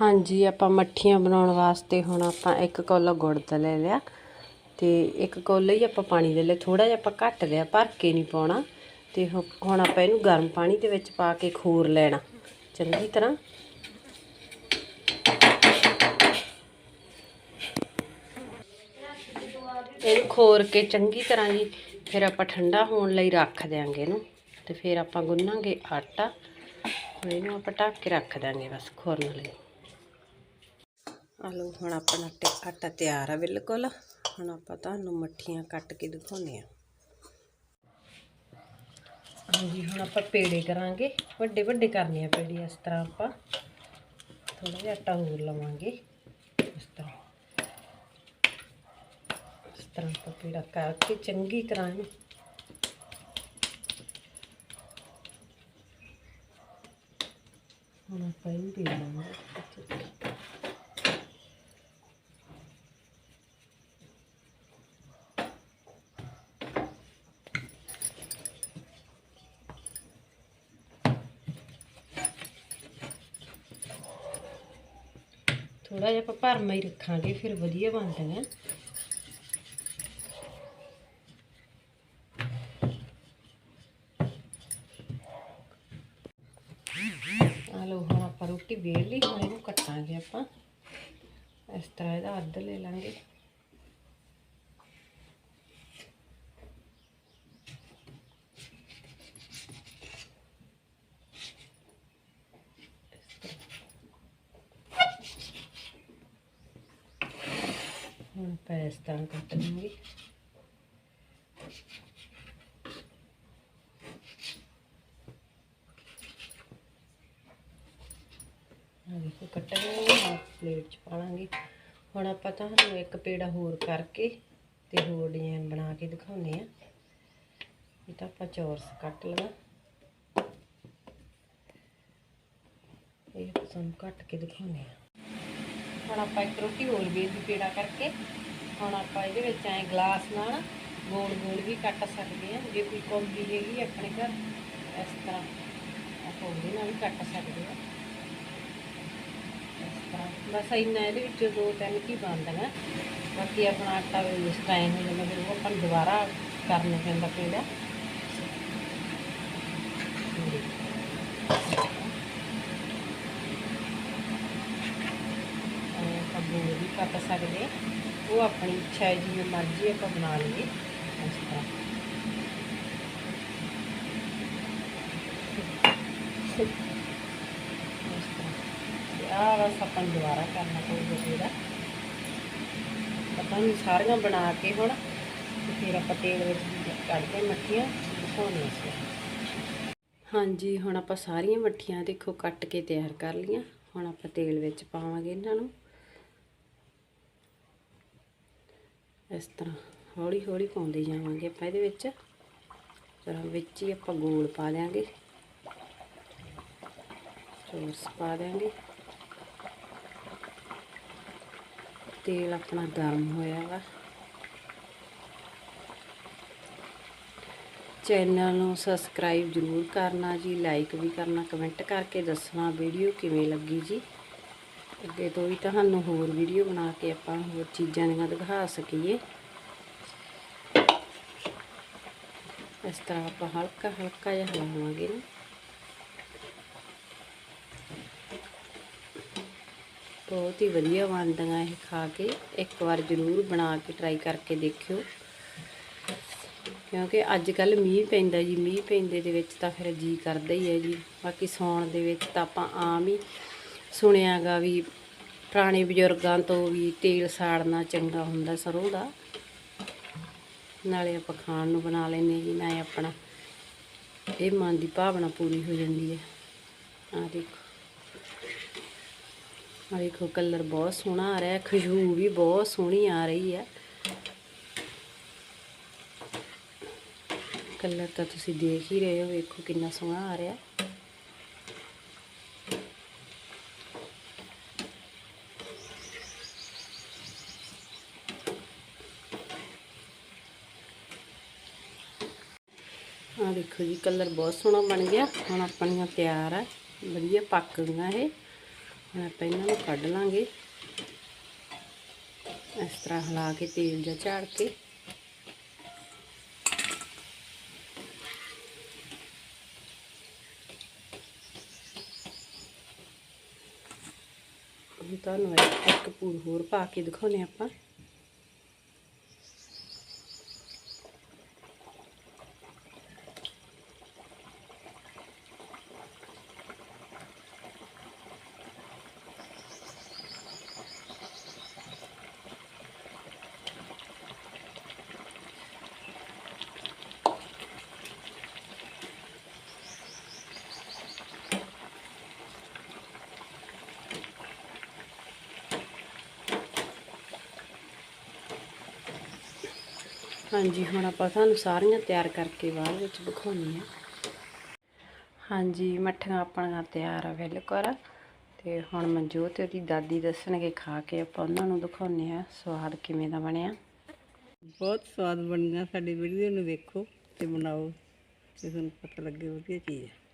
ਹਾਂਜੀ, ਆਪਾਂ ਮੱਠੀਆਂ ਬਣਾਉਣ ਵਾਸਤੇ ਹੁਣ ਆਪਾਂ ਇੱਕ ਕੌਲਾ ਗੁੜ ਦਾ ਲੈ ਲਿਆ ਤੇ ਇੱਕ ਕੌਲਾ ਹੀ ਆਪਾਂ ਪਾਣੀ ਦੇ ਲਿਆ ਥੋੜਾ ਜਿਹਾ ਆਪਾਂ ਘੱਟ ਲਿਆ, ਭਰ ਕੇ ਨਹੀਂ ਪਾਉਣਾ ਤੇ ਹੁ- ਹੁਣ ਆਪਾਂ ਇਹਨੂੰ ਗਰਮ ਪਾਣੀ ਦੇ ਵਿੱਚ ਪਾ ਕੇ ਖੋਰ ਲੈਣਾ, ਚੰਗੀ ਤਰ੍ਹਾਂ। ਇਹਨੂੰ ਖੋਰ ਕੇ ਚੰਗੀ ਤਰ੍ਹਾਂ ਜੀ, ਫਿਰ ਆਪਾਂ ਠੰਡਾ ਹੋਣ ਲਈ ਰੱਖ ਦਿਆਂਗੇ ਇਹਨੂੰ ਤੇ ਫਿਰ ਆਪਾਂ ਗੁੰਨਾਂਗੇ ਆਟਾ, ਹੁਣ ਇਹਨੂੰ ਆਪਾਂ ਢੱਕ ਕੇ ਰੱਖ ਦਾਂਗੇ ਬਸ ਖੋਰਨ ਲਈ। ਆਲੂ ਹੁਣ ਆਪਣਾ ਆਟੇ- ਆਟਾ ਤਿਆਰ ਆ ਬਿਲਕੁਲ। ਹੁਣ ਆਪਾਂ ਤੁਹਾਨੂੰ ਮੱਠੀਆਂ ਕੱਟ ਕੇ ਦਿਖਾਉਂਦੇ ਆ। ਹਾਂਜੀ, ਹੁਣ ਆਪਾਂ ਪੇੜੇ ਕਰਾਂਗੇ। ਵੱਡੇ ਵੱਡੇ ਕਰਨੇ ਆ ਪੇੜੇ, ਇਸ ਤਰ੍ਹਾਂ ਆਪਾਂ ਥੋੜਾ ਜਿਹਾ ਆਟਾ ਹੋਰ ਲਵਾਂਗੇ। ਇਸ ਤਰ੍ਹਾਂ। ਇਸ ਤਰ੍ਹਾਂ ਆਪਾਂ ਪੇੜਾ ਕਰਕੇ ਚੰਗੀ ਤਰ੍ਹਾਂ ਹੁਣ ਆਪਾਂ ਇਹਨੂੰ ਪੀ ਲਾਂਗੇ। ਥੋੜਾ ਜਿਹਾ ਆਪਾਂ ਭਰਮਾ ਹੀ ਰੱਖਾਂਗੇ, ਫਿਰ ਵਧੀਆ ਬਣਦੇ ਨੇ। ਆ ਹੁਣ ਆਪਾਂ ਰੋਟੀ ਵੇਲ ਲਈ, ਹੁਣ ਇਹਨੂੰ ਕੱਟਾਂਗੇ ਆਪਾਂ। ਇਸ ਤਰ੍ਹਾਂ ਇਹਦਾ ਅੱਧ ਲੈ ਲਾਂਗੇ। ਹੁਣ ਆਪਾਂ ਇਸ ਤਰ੍ਹਾਂ ਕੱਟ ਲਵਾਂਗੇ ਆ ਦੇਖੋ ਕੱਟਾਂਗੇ ਹਾਫ ਪਲੇਟ ਚ ਪਾਵਾਂਗੇ ਹੁਣ ਆਪਾਂ ਤੁਹਾਨੂੰ ਇੱਕ ਪੇੜਾ ਹੋਰ ਕਰਕੇ ਤੇ ਹੋਰ ਡਿਜ਼ਾਈਨ ਬਣਾ ਕੇ ਦਿਖਾਉਂਦੇ ਆ ਇਹ ਤਾਂ ਆਪਾਂ ਚੌਰਸ ਕੱਟ ਲਵਾਂ ਇਹ ਆਪਾਂ ਤੁਹਾਨੂੰ ਕੱਟ ਕੇ ਦਿਖਾਉਂਦੇ ਆ ਹੁਣ ਆਪਾਂ ਇੱਕ ਰੋਟੀ ਹੋਰ ਵੀ ਦੀ ਪੇੜਾ ਕਰਕੇ, ਹੁਣ ਆਪਾਂ ਇਹਦੇ ਵਿੱਚ ਐ ਗਲਾਸ ਨਾਲ ਗੋਲ ਗੋਲ ਵੀ ਕੱਟ ਸਕਦੇ ਆ ਜੇ ਕੋਈ ਕੌਲੀ ਹੈਗੀ ਆਪਣੇ ਘਰ, ਇਸ ਤਰ੍ਹਾਂ ਆਪਾਂ ਉਹਦੇ ਨਾਲ ਵੀ ਕੱਟ ਸਕਦੇ ਆ ਇਸ ਤਰ੍ਹਾਂ। ਬਸ ਇੰਨਾ ਇਹਦੇ ਵਿੱਚ ਦੋ ਤਿੰਨ ਕੀ ਬਣਦੀਆਂ ਬਾਕੀ ਆਪਣਾ ਆਟਾ ਵੇਸਟ ਟਾਈਮ ਹੋ ਜਾਂਦਾ ਫਿਰ ਉਹ ਆਪਾਂ ਨੂੰ ਦੁਬਾਰਾ ਕਰਨਾ ਪੈਂਦਾ ਪੇੜਾ। ਐਂ ਵੀ ਕੱਟ ਸਕਦੇ ਉਹ ਆਪਣੀ ਇੱਛਾ ਹੈ ਜਿਵੇਂ ਮਰਜ਼ੀ ਆਪਾਂ ਬਣਾ ਲਈਏ। ਇਸ ਤਰ੍ਹਾਂ। ਇਸ ਬਸ ਆਪਾਂ ਦੁਬਾਰਾ ਕਰਨਾ ਪਊਗਾ ਇਹਦਾ। ਆਪਾਂ ਨੂੰ ਸਾਰੀਆਂ ਬਣਾ ਕੇ ਹੁਣ ਫਿਰ ਆਪਾਂ ਤੇਲ ਵਿੱਚ ਕੱਢਦੇ ਮੱਠੀਆਂ। ਦਿਖਾਉਣੀਆਂ ਸੀ ਹਾਂਜੀ, ਹੁਣ ਆਪਾਂ ਸਾਰੀਆਂ ਮੱਠੀਆਂ ਦੇਖੋ ਕੱਟ ਕੇ ਤਿਆਰ ਕਰ ਲੀਆਂ ਹੁਣ ਆਪਾਂ ਤੇਲ ਵਿੱਚ ਪਾਵਾਂਗੇ ਇਹਨਾਂ ਨੂੰ। ਇਸ ਤਰ੍ਹਾਂ ਹੌਲੀ ਹੌਲੀ ਪਾਉਂਦੇ ਜਾਵਾਂਗੇ ਆਪਾਂ ਇਹਦੇ ਵਿੱਚ। ਜਰਾ ਵਿੱਚ ਹੀ ਆਪਾਂ ਗੋਲ ਪਾ ਦਿਆਂਗੇ। ਚੋਰਸ ਪਾ ਦਿਆਂਗੇ। ਤੇਲ ਆਪਣਾ ਗਰਮ ਹੋਇਆ ਵਾ। ਚੈਨਲ ਨੂੰ ਸਬਸਕ੍ਰਾਈਬ ਜ਼ਰੂਰ ਕਰਨਾ ਜੀ, ਲਾਈਕ ਵੀ ਕਰਨਾ, ਕਮੈਂਟ ਕਰਕੇ ਦੱਸਣਾ ਵੀਡੀਓ ਕਿਵੇਂ ਲੱਗੀ ਜੀ। ਅੱਗੇ ਤੋਂ ਵੀ ਤੁਹਾਨੂੰ ਹੋਰ ਵੀਡੀਓ ਬਣਾ ਕੇ ਆਪਾਂ ਹੋਰ ਚੀਜ਼ਾਂ ਦੀਆਂ ਦਿਖਾ ਸਕੀਏ। ਇਸ ਤਰ੍ਹਾਂ ਆਪਾਂ ਹਲਕਾ ਹਲਕਾ ਜਿਹਾ ਹਿਲਾਵਾਂਗੇ ਨਾ। ਬਹੁਤ ਹੀ ਵਧੀਆ ਬਣਦੀਆਂ ਇਹ ਖਾ ਕੇ। ਇੱਕ ਵਾਰ ਜ਼ਰੂਰ ਬਣਾ ਕੇ ਟਰਾਈ ਕਰਕੇ ਦੇਖਿਓ। ਕਿਉਂਕਿ ਅੱਜ ਕੱਲ ਮੀਂਹ ਪੈਂਦਾ ਜੀ, ਮੀਂਹ ਪੈਂਦੇ ਦੇ ਵਿੱਚ ਤਾਂ ਫਿਰ ਜੀ ਕਰਦਾ ਹੀ ਹੈ ਜੀ। ਬਾਕੀ ਸੌਣ ਦੇ ਵਿੱਚ ਤਾਂ ਆਪਾਂ ਆਮ ਹੀ ਸੁਣਿਆਗਾ ਵੀ ਪੁਰਾਣੇ ਬਜ਼ੁਰਗਾਂ ਤੋਂ ਵੀ ਤੇਲ ਸਾੜਨਾ ਚੰਗਾ ਹੁੰਦਾ ਸਰੋਂ ਦਾ। ਨਾਲੇ ਆਪਾਂ ਖਾਣ ਨੂੰ ਬਣਾ ਲੈਂਦੇ ਜੀ ਨਾਲੇ ਆਪਣਾ ਇਹ ਮਨ ਦੀ ਭਾਵਨਾ ਪੂਰੀ ਹੋ ਜਾਂਦੀ ਹੈ। ਆ ਦੇਖੋ। ਆ ਦੇਖੋ, ਕਲਰ ਬਹੁਤ ਸੋਹਣਾ ਆ ਰਿਹਾ ਖੁਸ਼ਬੂ ਵੀ ਬਹੁਤ ਸੋਹਣੀ ਆ ਰਹੀ ਹੈ। ਕਲਰ ਤਾਂ ਤੁਸੀਂ ਦੇਖ ਹੀ ਰਹੇ ਹੋ, ਵੇਖੋ ਕਿੰਨਾ ਸੋਹਣਾ ਆ ਰਿਹਾ। ਆ ਦੇਖੋ ਜੀ, ਕਲਰ ਬਹੁਤ ਸੋਹਣਾ ਬਣ ਗਿਆ। ਹੁਣ ਆਪਣੀਆਂ ਤਿਆਰ ਆ। ਵਧੀਆ ਪੱਕ ਗਈਆਂ ਇਹ। ਹੁਣ ਆਪਾਂ ਇਹਨਾਂ ਨੂੰ ਕੱਢ ਲਾਂਗੇ। ਇਸ ਤਰ੍ਹਾਂ ਹਿਲਾ ਕੇ ਤੇਲ ਜਾਂ ਝਾੜ ਕੇ। ਤੁਹਾਨੂੰ ਇੱਕ ਇੱਕ ਪੂਰ ਹੋਰ ਪਾ ਕੇ ਦਿਖਾਉਨੇ ਆਪਾਂ। ਹਾਂਜੀ, ਹੁਣ ਆਪਾਂ ਤੁਹਾਨੂੰ ਸਾਰੀਆਂ ਤਿਆਰ ਕਰਕੇ ਬਾਅਦ ਵਿੱਚ ਦਿਖਾਉਣੀ ਆ। ਹਾਂਜੀ, ਮੱਠੀਆਂ ਆਪਣੀਆਂ ਤਿਆਰ ਆ ਬਿਲਕੁਲ। ਤੇ ਹੁਣ ਮਨਜੋਤ ਤੇ ਉਹਦੀ ਦਾਦੀ ਦੱਸਣਗੇ ਖਾ ਕੇ ਆਪਾਂ ਉਹਨਾਂ ਨੂੰ ਦਿਖਾਉਣੇ ਆ ਸਵਾਦ ਕਿਵੇਂ ਦਾ ਬਣਿਆ। ਬਹੁਤ ਸਵਾਦ ਬਣੀਆਂ, ਸਾਡੀ ਵੀਡੀਓ ਨੂੰ ਦੇਖੋ ਤੇ ਬਣਾਓ, ਤੇ ਤੁਹਾਨੂੰ ਪਤਾ ਲੱਗੇ ਵਧੀਆ ਚੀਜ਼ ਹੈ